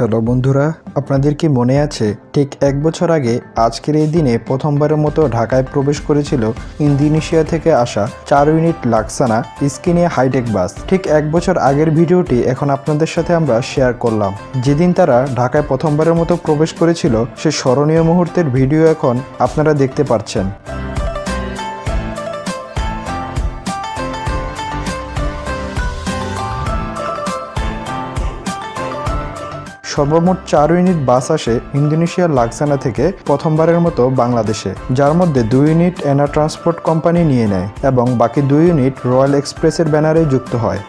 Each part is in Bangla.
হ্যালো বন্ধুরা, আপনাদের কি মনে আছে, ঠিক এক বছর আগে আজকের এই দিনে প্রথমবারের মতো ঢাকায় প্রবেশ করেছিল ইন্দোনেশিয়া থেকে আসা চার unit Laksana Scania hitech bus. ঠিক এক বছর আগের ভিডিওটি এখন আপনাদের সাথে আমরা শেয়ার করলাম। যেদিন তারা ঢাকায় প্রথমবারের মতো প্রবেশ করেছিল, সে স্মরণীয় মুহূর্তের ভিডিও এখন আপনারা দেখতে পাচ্ছেন সর্বমোট চার ইউনিট বাস আসে ইন্দোনেশিয়ার লাক্সানা থেকে প্রথমবারের মতো বাংলাদেশে, যার মধ্যে দুই ইউনিট এনা ট্রান্সপোর্ট কোম্পানি নিয়ে নেয় এবং বাকি দুই ইউনিট রয়্যাল এক্সপ্রেসের ব্যানারে যুক্ত হয়।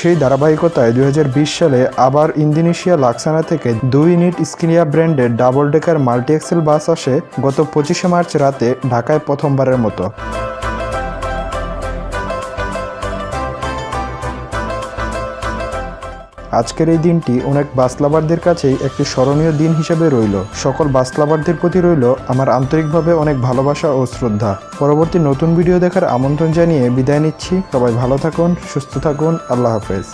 সেই ধারাবাহিকতায় দু হাজার বিশ সালে আবার ইন্দোনেশিয়া লাক্সানা থেকে দুই ইউনিট স্কিনিয়া ব্র্যান্ডের double decker multi axle bus আসে গত পঁচিশে মার্চ রাতে ঢাকায় প্রথমবারের মতো। আজকের এই দিনটি অনেক বাস লাভারদের কাছেই একটি স্মরণীয় দিন হিসেবে রইল। সকল বাস লাভারদের প্রতি রইল আমার আন্তরিকভাবে অনেক ভালোবাসা ও শ্রদ্ধা। পরবর্তী নতুন ভিডিও দেখার আমন্ত্রণ জানিয়ে বিদায় নিচ্ছি। সবাই ভালো থাকুন, সুস্থ থাকুন। আল্লাহ হাফেজ।